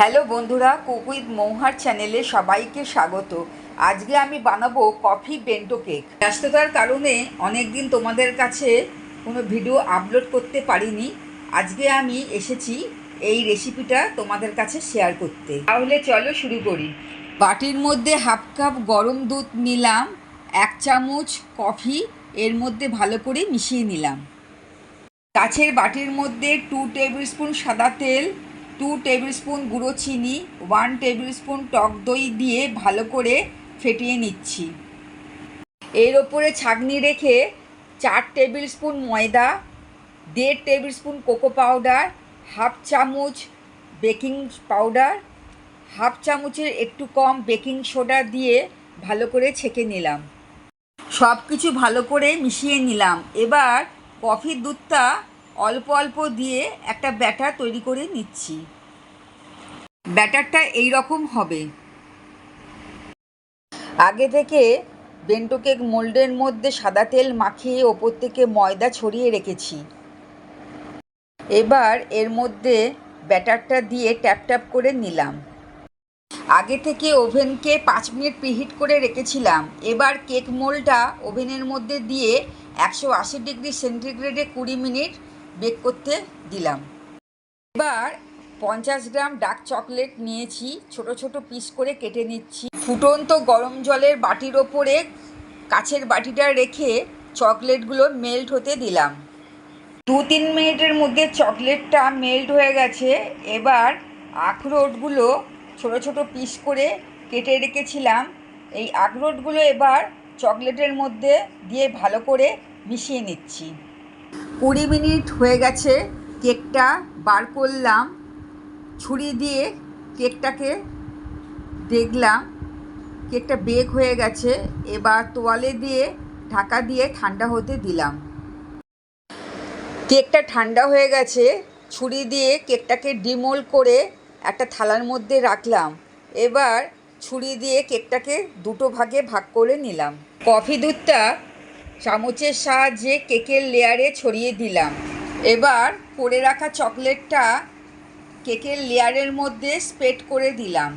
Hello বন্ধুরা, cook with মৌহার চ্যানেলে সবাইকে স্বাগত। আজকে আমি বানাবো কফি বেন্টো কেক। ব্যস্ততার কারণে অনেক দিন তোমাদের কাছে কোনো ভিডিও আপলোড করতে পারিনি। আজকে আমি এসেছি এই রেসিপিটা তোমাদের কাছে শেয়ার করতে। তাহলে চলো শুরু করি। বাটির মধ্যে হাফ কাপ গরম দুধ নিলাম, এক চামচ কফি, এর মধ্যে ভালো করে মিশিয়ে নিলাম। কাছের বাটির মধ্যে টু টেবিল স্পুন সাদা তেল টু টেবিল স্পুন গুঁড়ো চিনি ওয়ান টেবিল স্পুন টক দই দিয়ে ভালো করে ফেটিয়ে নিচ্ছি। এর ওপরে ছাঁকনি রেখে চার টেবিল স্পুন ময়দা, দেড় tablespoon cocoa powder, half চামচ বেকিং পাউডার, হাফ চামচের একটু কম বেকিং সোডা দিয়ে ভালো করে ছেঁকে নিলাম। সব কিছু ভালো করে মিশিয়ে নিলাম। এবার কফির দুধটা অল্প অল্প দিয়ে একটা ব্যাটার তৈরি করে নিচ্ছি। ব্যাটারটা এই রকম হবে। আগে থেকে বেন্টো কেক মোল্ডের মধ্যে সাদা তেল মাখিয়ে ওপর থেকে ময়দা ছড়িয়ে রেখেছি। এবার এর মধ্যে ব্যাটারটা দিয়ে ট্যাপ ট্যাপ করে নিলাম। আগে থেকে ওভেনকে পাঁচ মিনিট প্রিহিট করে রেখেছিলাম। এবার কেক মোলটা ওভেনের মধ্যে দিয়ে একশো আশি ডিগ্রি সেন্টিগ্রেডে কুড়ি মিনিট বেক করতে দিলাম। এবার পঞ্চাশ গ্রাম ডার্ক চকলেট নিয়েছি, ছোট ছোট পিস করে কেটে নিচ্ছি। ফুটন্ত গরম জলের বাটির ওপরে কাছের বাটিটা রেখে চকলেটগুলো মেল্ট হতে দিলাম। দু তিন মিনিটের মধ্যে চকলেটটা মেল্ট হয়ে গেছে। এবার আখরোটগুলো ছোট ছোট পিস করে কেটে রেখেছিলাম। এই আখরোটগুলো এবার চকলেটের মধ্যে দিয়ে ভালো করে মিশিয়ে নিচ্ছি। কুড়ি মিনিট হয়ে গেছে কেকটা বার করলাম, ছুরি দিয়ে কেকটাকে দেখলাম, কেকটা বেক হয়ে গেছে, এবার তোয়ালে দিয়ে, ঢাকা দিয়ে ঠান্ডা হতে দিলাম। কেকটা ঠান্ডা হয়ে গেছে, ছুরি দিয়ে কেকটাকে ডিমোল করে একটা থালার মধ্যে রাখলাম। এবার ছুরি দিয়ে কেকটাকে দুটো ভাগে ভাগ করে নিলাম। কফি দুধটা চামচের সাহায্যে কেকের লেয়ারে ছড়িয়ে দিলাম। এবার করে রাখা চকলেটটা কেকের লেয়ারের মধ্যে স্প্রেড করে দিলাম।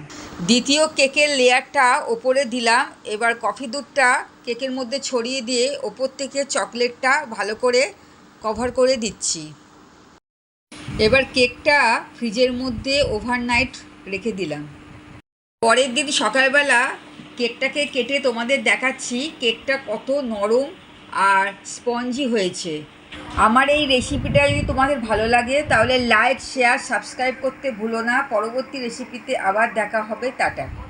দ্বিতীয় কেকের লেয়ারটা ওপরে দিলাম। এবার কফি দুধটা কেকের মধ্যে ছড়িয়ে দিয়ে ওপর থেকে চকলেটটা ভালো করে কভার করে দিচ্ছি। এবার কেকটা ফ্রিজের মধ্যে ওভারনাইট রেখে দিলাম। পরের দিন সকালবেলা কেকটাকে কেটে তোমাদের দেখাচ্ছি। কেকটা কত নরম আর স্পঞ্জি হয়েছে। আমার এই রেসিপিটা যদি তোমাদের ভালো লাগে, তাহলে লাইক শেয়ার সাবস্ক্রাইব করতে ভুলো না। পরবর্তী রেসিপিতে আবার দেখা হবে। টাটা।